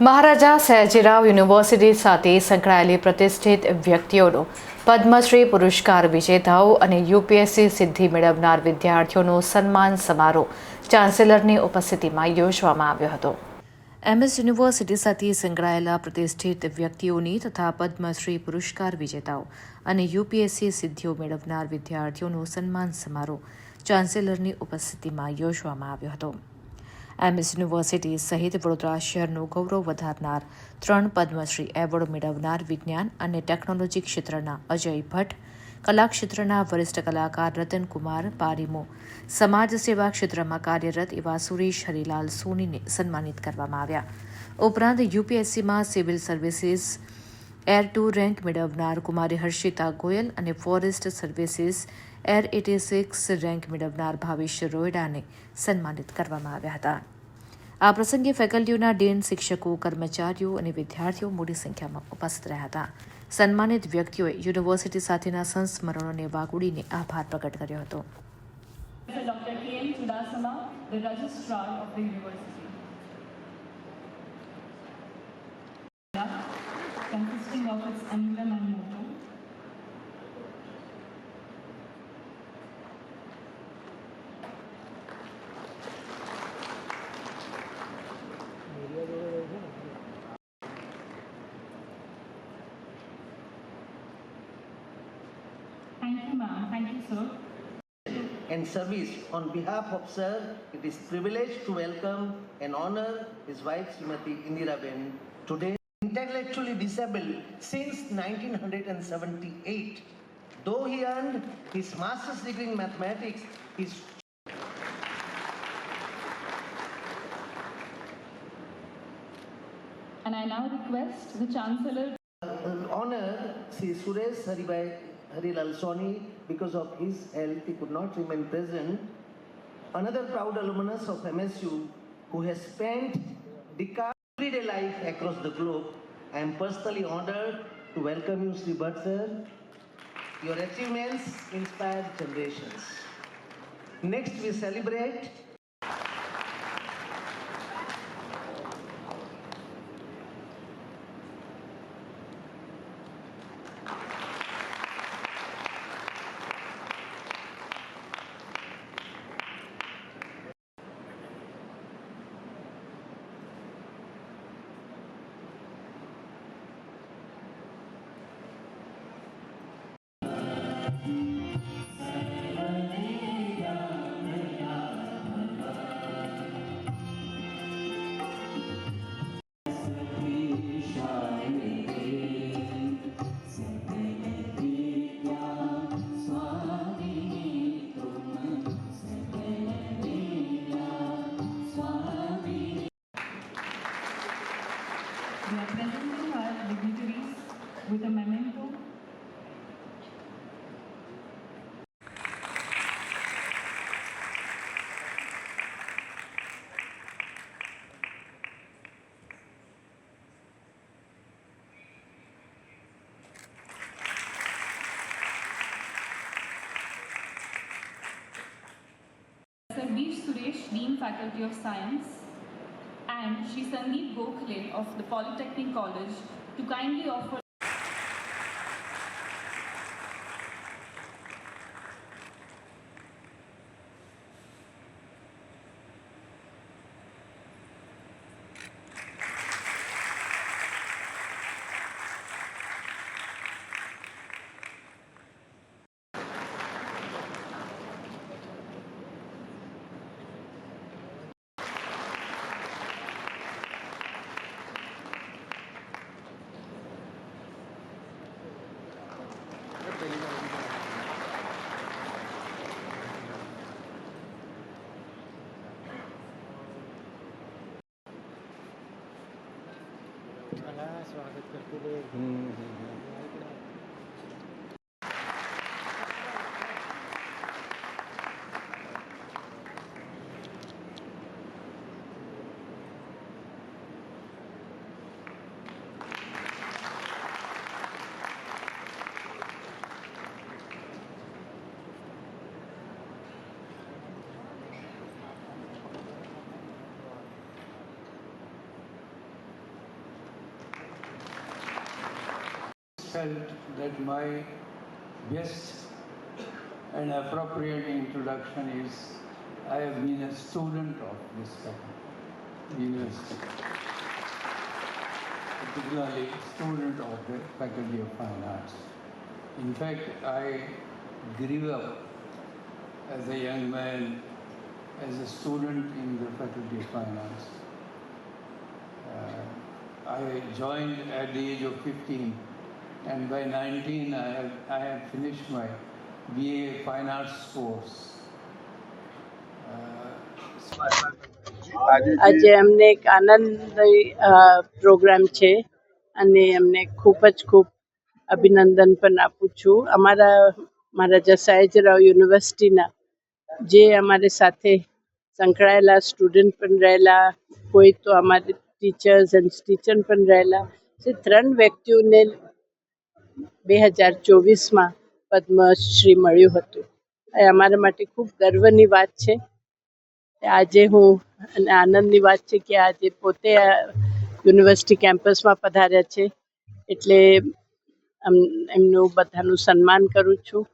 મહારાજા Sayajirao university સાથે સંકળાયેલી પ્રતિષ્ઠિત વ્યક્તિઓનો પદ્મશ્રી પુરસ્કાર વિજેતાઓ અને યુપીએસસી સિદ્ધિ મેળવનાર વિદ્યાર્થીઓનો સન્માન સમારોહ ચાન્સેલરની ઉપસ્થિતિમાં યોજવામાં આવ્યો હતો. એમએસ યુનિવર્સિટી સાથે સંકળાયેલા પ્રતિષ્ઠિત વ્યક્તિઓની તથા પદ્મશ્રી પુરસ્કાર વિજેતાઓ અને યુપીએસસી સિદ્ધિઓ મેળવનાર વિદ્યાર્થીઓનો સન્માન સમારોહ ચાન્સેલરની ઉપસ્થિતિમાં યોજવામાં આવ્યો હતો. એમએસ યુનિવર્સિટી સહિત વડોદરા શહેરનું ગૌરવ વધારનાર ત્રણ પદ્મશ્રી એવોર્ડ મેળવનાર વિજ્ઞાન અને ટેકનોલોજી ક્ષેત્રના અજય ભટ્ટ કલા ક્ષેત્રના વરિષ્ઠ કલાકાર રતનકુમાર પારીમો, સમાજ સેવા ક્ષેત્રમાં કાર્યરત એવા સુરેશ હરિલાલ સોનીને સન્માનિત કરવામાં આવ્યા. ઉપરાંત યુપીએસસીમાં civil services AIR two rank મેળવનાર કુમારી હર્ષિતા ગોયલ અને forest services AIR eighty six rank મેળવનાર ભાવેશ રોયડાને સન્માનિત કરવામાં આવ્યા હતા. આ પ્રસંગે ફેકલ્ટીઓના ડીન શિક્ષકો, કર્મચારીઓ અને વિદ્યાર્થીઓ મોટી સંખ્યામાં ઉપસ્થિત રહ્યા હતા. સન્માનિત વ્યક્તિઓએ યુનિવર્સિટી સાથેના સંસ્મરણોને વાગોડીને આભાર પ્રગટ કર્યો હતો. Registrar. Of its emblem and motto. Thank you, ma'am. Thank you, sir. and service. On behalf of Sir, it is privilege to welcome and honor his wife Srimati Indira Ben today. Intellectually disabled since 1978. Though he earned his master's degree in mathematics, his And I now request the Chancellor uh, honor Sri Suresh Haribai Harilal Soni because of his health he could not remain present. Another proud alumnus of MSU who has spent decades everyday life across the globe. I am personally honored to welcome you, Sri Bhatt sir. Your achievements inspire generations. Next, we celebrate Faculty of Science, and Shri Sandeep Gokhale of the Polytechnic College to kindly offer સ્વાગત કરતું હોય felt that my best and appropriate introduction is I have been a student of this university, particularly a student of the Faculty of Fine Arts. In fact, I grew up as a young man as a student in the Faculty of Fine Arts. Uh, I joined at the age of 15 and by 19 I had, I had finished my BA Fine Arts course. Uh, આજે અમને એક આનંદમય programme છે અને અમને ખૂબ જ ખૂબ અભિનંદન પણ આપું છું અમારા મહારાજા સયાજીરાવ યુનિવર્સિટીના જે અમારી સાથે સંકળાયેલા સ્ટુડન્ટ પણ રહેલા કોઈ તો અમારી ટીચર્સ એન્ડ ટીચર પણ રહેલા જે ત્રણ વ્યક્તિઓને બે હજાર ચોવીસમાં પદ્મશ્રી મળ્યું હતું. એ અમારા માટે ખૂબ ગર્વની વાત છે. આજે હું અને આનંદની વાત છે કે આજે પોતે યુનિવર્સિટી કેમ્પસમાં પધાર્યા છે. એટલે એમનું બધાનું સન્માન કરું છું.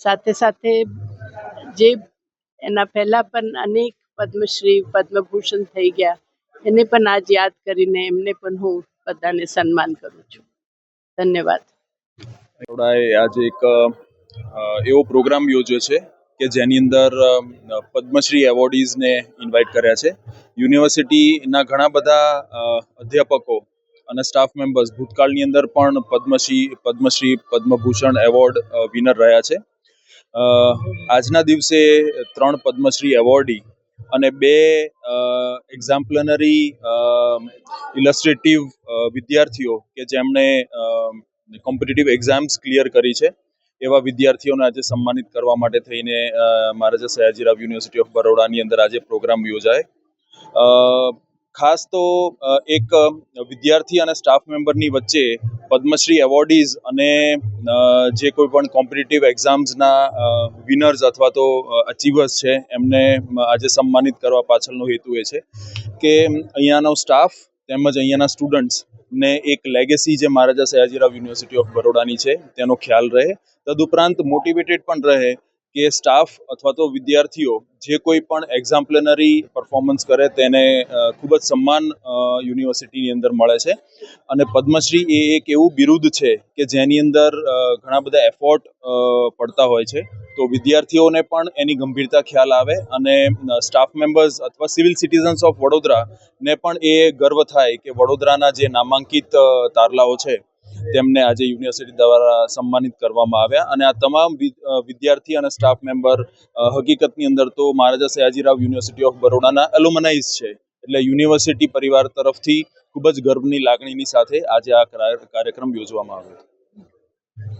સાથે સાથે જે એના પહેલાં પણ અનેક પદ્મશ્રી પદ્મભૂષણ થઈ ગયા, એને પણ આજ યાદ કરીને એમને પણ હું બધાને સન્માન કરું છું. ધન્યવાદ. બરોડાએ આજે એક એવો પ્રોગ્રામ યોજ્યો છે કે જેની અંદર પદ્મશ્રી એવોર્ડીઝને ઇન્વાઇટ કર્યા છે. યુનિવર્સિટીના ઘણા બધા અધ્યાપકો અને સ્ટાફ મેમ્બર્સ ભૂતકાળની અંદર પણ પદ્મશ્રી પદ્મશ્રી પદ્મભૂષણ એવોર્ડ વિનર રહ્યા છે. આજના દિવસે ત્રણ પદ્મશ્રી એવોર્ડી અને બે એક્ઝામ્પલનરી ઇલસ્ટ્રેટિવ વિદ્યાર્થીઓ કે જેમણે કોમ્પિટિટિવ એક્ઝામ્સ ક્લિયર કરી છે. એવા વિદ્યાર્થીઓને આજે સન્માનિત કરવા માટે થઈને મહારાજા સયાજીરાવ યુનિવર્સિટી ઓફ બરોડાની અંદર આજે પ્રોગ્રામ યોજાય. ખાસ તો એક વિદ્યાર્થી અને સ્ટાફ મેમ્બરની વચ્ચે પદ્મશ્રી એવોર્ડીઝ અને જે કોઈ પણ કોમ્પિટિટિવ એક્ઝામ્સના વિનર્સ અથવા તો અચીવર્સ છે, એમને આજે સન્માનિત કરવા પાછળનો હેતુ એ છે કે અહીંયાનો સ્ટાફ તેમજ અહીંયાના સ્ટુડન્ટ્સ ને એક લેગેસી જે મહારાજા સયાજીરાવ યુનિવર્સિટી ઓફ બરોડાની છે, તેનો ખ્યાલ રહે. તદુપરાંત મોટિવેટેડ પણ રહે. કે સ્ટાફ અથવા તો વિદ્યાર્થીઓ જે કોઈ પણ એક્ઝામ્પલનરી પરફોર્મન્સ કરે તેને ખૂબ જ સન્માન યુનિવર્સિટીની અંદર મળે છે. અને પદ્મશ્રી એ એક એવું બિરુદ છે કે જેની અંદર ઘણા બધા એફોર્ટ પડતા હોય છે. તો વિદ્યાર્થીઓને પણ એની ગંભીરતા ખ્યાલ આવે અને સ્ટાફ મેમ્બર્સ અથવા સિવિલ સિટીઝન્સ ઓફ વડોદરા ને પણ એ ગર્વ થાય કે વડોદરાના જે નામાંકિત તારલાઓ છે તેમને આજે યુનિવર્સિટી દ્વારા સન્માનિત કરવામાં આવ્યા અને આ તમામ વિદ્યાર્થી અને સ્ટાફ મેમ્બર હકીકતની અંદર તો મહારાજા સયાજીરાવ યુનિવર્સિટી ઓફ બરોડાના એલુમનાઇઝ છે. એટલે યુનિવર્સિટી પરિવાર તરફથી ખૂબ જ ગર્વની લાગણીની સાથે આજે આ કાર્ય- કાર્યક્રમ યોજવામાં આવ્યો